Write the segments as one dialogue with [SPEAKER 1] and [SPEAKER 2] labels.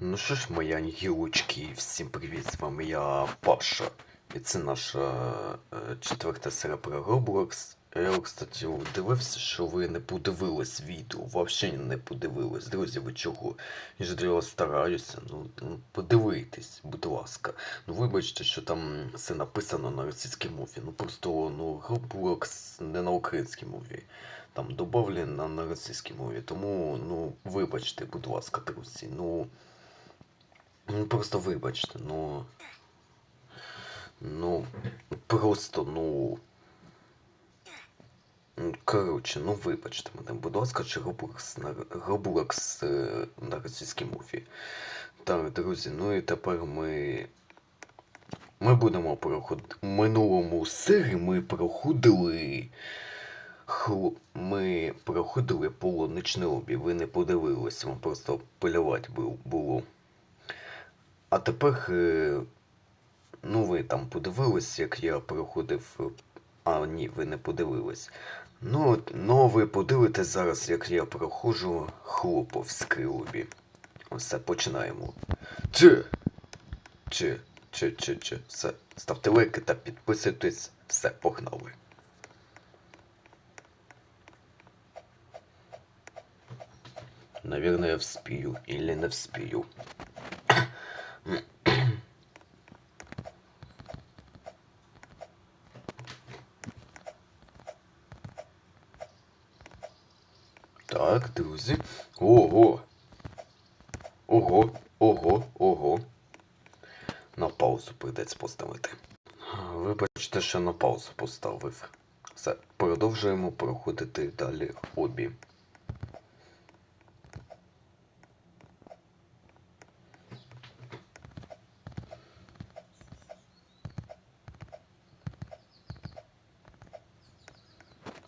[SPEAKER 1] Ну що ж, мої ангелочки, всім привіт, з вами я Паша. І це наша е, четверта серія про Roblox. Я, кстати, дивився, що ви не подивились відео, взагалі не подивились. Друзі, ви чого? Я ж для вас стараюся. Ну, ну подивитесь, будь ласка. Ну вибачте, що там все написано на російській мові. Ну просто ну Roblox не на українській мові. Там добавлено на російській мові. Тому, ну, вибачте, будь ласка, друзі. Ну. Ну, просто вибачте, ну. Ну, просто, ну. ну, Коротше, ну вибачте мене, будь ласка, чи Roblox на, Roblox е, на російській мові. Так, друзі, ну і тепер ми. Ми будемо проходити. В минулому серії ми проходили. Хло... Ми проходили полуничне обі. Ви не подивилися, вам просто полювати було. А тепер, е, ну ви там подивились, як я проходив. е, А, ні, ви не подивились. Ну, ну ви подивитесь зараз, як я проходжу хлоповське обі. Все, починаємо. Чи? Чи? Чи, чи, чи. Все. Ставте лайки та підписуйтесь. Все, погнали. Наверное, я вспею или не вспею. Так, друзі. Ого. Ого, ого, ого. На паузу прийдеться поставити. Вибачте, що на паузу поставив. Все, продовжуємо проходити далі обі.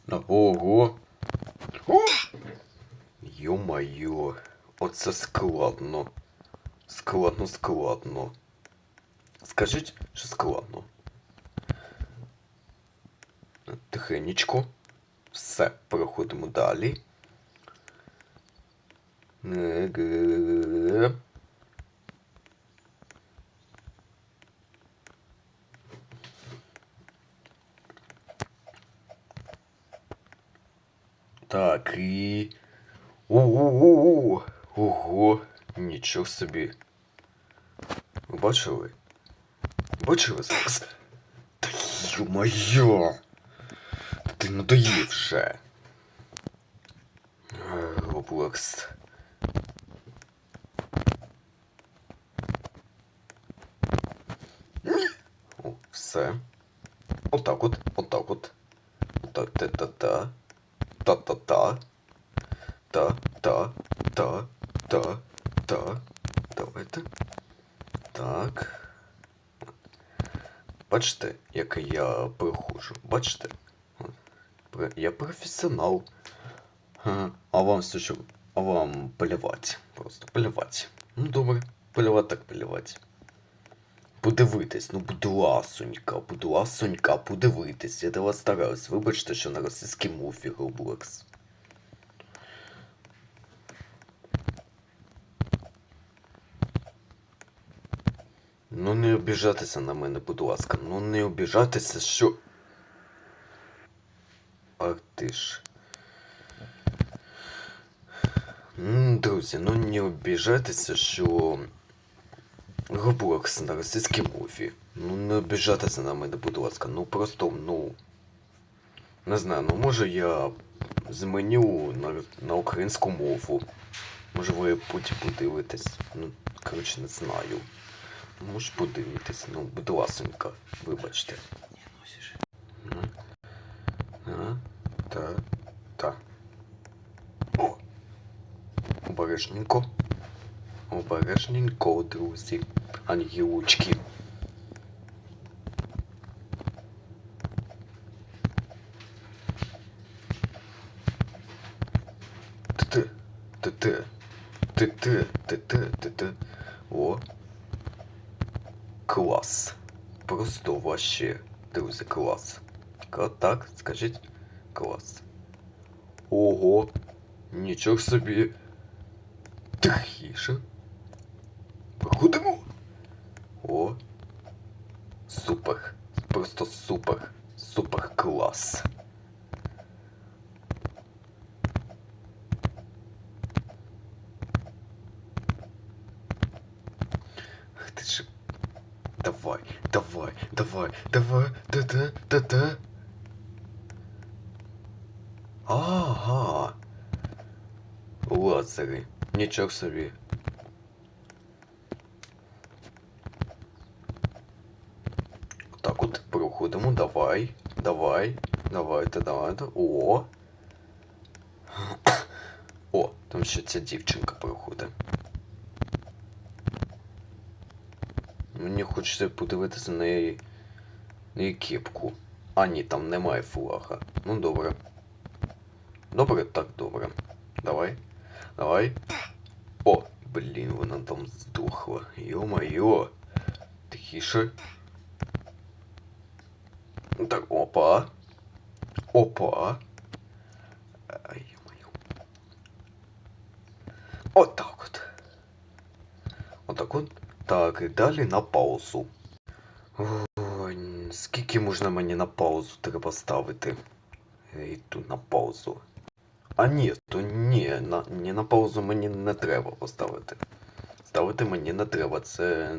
[SPEAKER 1] Ого. Йо-майо, оце складно. Складно, складно. Скажіть, що складно. Тихенечко. Все, переходимо далі. Так, і. Ого, ого, нічого собі. Ви бачили? Бачили зараз? Та ё-моё! Ти надоїв вже. Roblox. О, все. Отак от, отак от. Отак, та-та-та. Та-та-та. Та, та, та, та, та. Давайте. Так. Бачите, як я проходжу? Бачите? Я професіонал. А вам все що? А вам полювати. Просто полювати. Ну добре, полювати так полювати. Подивитись, ну будь ласонька, будь ласонька, подивитись. Я до вас стараюсь. Вибачте, що на російській мові Roblox. Ну не обіжайтеся на мене, будь ласка. Ну не обіжайтеся, що. Ах ти ж. Друзі, ну не обіжайтеся, що. Roblox на російській мові. Ну не обіжайтеся на мене, будь ласка. Ну просто, ну. Не знаю, ну може я зменю на, на українську мову. Може ви потім подивитесь. Ну, коротше, не знаю. Може подивитись, ну, будь ласонька, вибачте. Ну, А, та, та. О! Обережненько. Обережненько, друзі. Ангелочки. Ти-ти, ти-ти, ти-ти, ти-ти, ти-ти. О, Клас. Просто вообще, друзі, клас. Так, скажіть. Клас. Ого. Нічого собі. Тихіше. Проходимо. О. Супер. Просто супер. Супер клас. Ах ти ж. Давай, давай, давай, давай, да-да, да-да. Ага. Лазери. Нічого собі. Так проходимо, давай, давай, давайте, давайте. О. О, там ще ця дівчинка проходить. Мені хочеться подивитися на її, на її кепку. А, ні, там немає флага. Ну добре. Добре, так добре. Давай. Давай. О, блін, вона там здохла. Йо-майо. Тихіше. Так, опа. Опа. Ай, йо-майо. Отак от. Отак от. Так, і далі на паузу. Ой, скільки можна мені на паузу треба ставити? Я йду на паузу. А ні, то ні, на, ні на паузу мені не треба поставити. Ставити мені не треба, це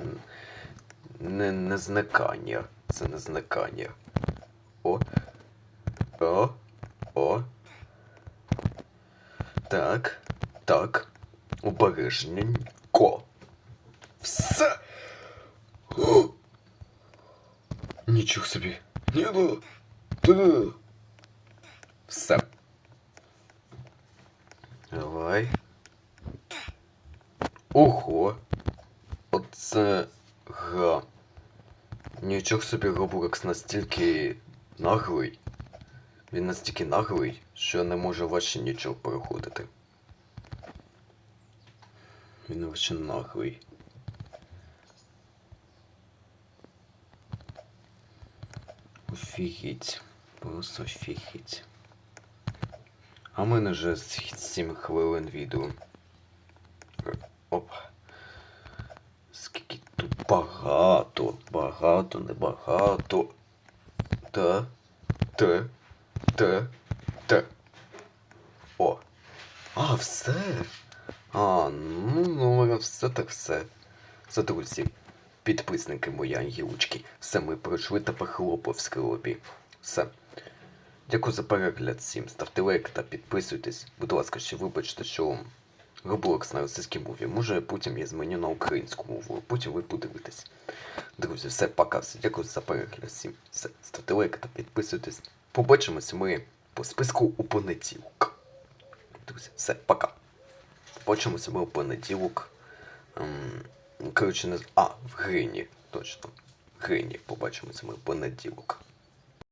[SPEAKER 1] не, не зникання. Це не зникання. О. О. О. Так. Так. Обережненько. Все. О! Нічого собі. Ні, ну. Та. Все. Давай. Ого. Оце гра. Нічого собі Roblox настільки наглий. Він настільки наглий, що не може ваші нічого переходити. Він вообще наглий. Офігеть. Просто офігеть. А в мене вже 7 хвилин відео. Оп. Скільки тут багато, багато, небагато. Та, те, те, те. О. А, все. А, ну, ну, все так все. Все, друзі. Підписники мої ангелочки. Все ми пройшли тепер хлопо в. Все. Дякую за перегляд всім. Ставте лайк та підписуйтесь. Будь ласка, ще вибачте, що Roblox на російській мові. Може потім я зміню на українську мову, потім ви подивитесь. Друзі, все, пока. Все, дякую за перегляд всім. Все, ставте лайк та підписуйтесь. Побачимось ми по списку у понеділок. Друзі, все, пока. Побачимося ми у понеділок. Ем, коротше, не А, в Грині. Точно. В Грині побачимося ми в понеділок.